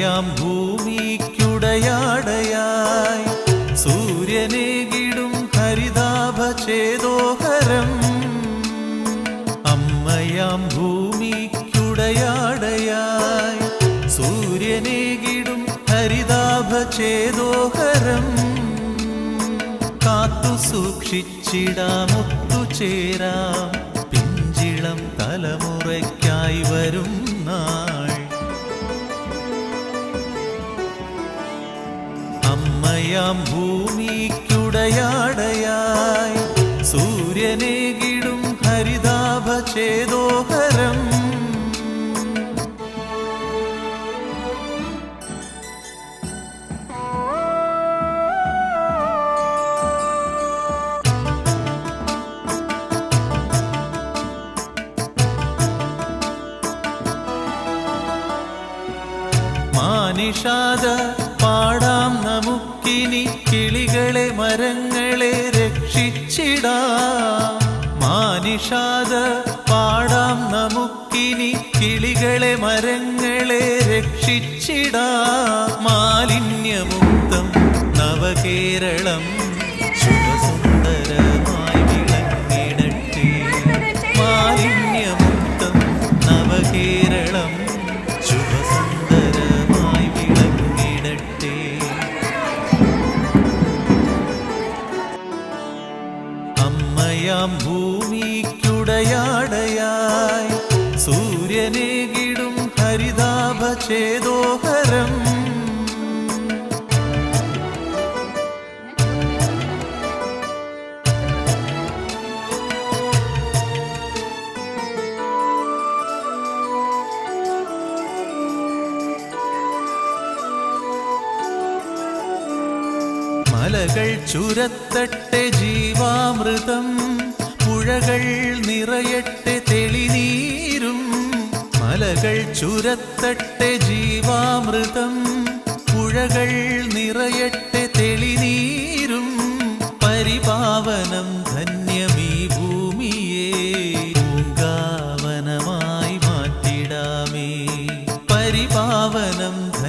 അമ്മയാം ഭൂമിക്കുടയാടയായി. സൂര്യനേകിടും ഹരിതാഭചേതോഹരം അമ്മയാം ഭൂമിക്കുടയാടയായി. സൂര്യനേകിടും ഹരിതാഭചേതോഹരം കാത്തു സൂക്ഷിച്ചിടാമുത്തു ചേരാം പിഞ്ചിളം തലമുറയ്ക്കായി വരും നാൾ അമ്മയാം ഭൂമിക്കുടയാടയായി. സൂര്യനേകിടും ഹരിതാഭചേതോഹരം മാനിഷാദ മരങ്ങളെ രക്ഷിച്ചിടാ. മാനിഷാദ പാടാം നമുക്കിനി കിളികളെ മരങ്ങളെ രക്ഷിച്ചിടാ. മാലിന്യമുക്തം നവകേരളം ശുഭസുന്ദരമായി വിളങ്ങിടട്ടെ. മാലിന്യമുക്തം നവകേരളം അമ്മയാം ഭൂമിക്കുടയാടയായി. സൂര്യനേകിടും ഹരിതാഭചേതോഹരം മലകൾ ചുരത്തട്ടെ ജീവാമൃതം. പുഴകൾ നിറയട്ടെ തെളിനീരും. മലകൾ ചുരത്തട്ടെ ജീവാമൃതം. പുഴകൾ നിറയട്ടെ തെളിനീരും. പരിപാവനം ധന്യമീ ഭൂമിയെ പൂങ്കാവനമായി മാറ്റിടാമേ. പരിപാവനം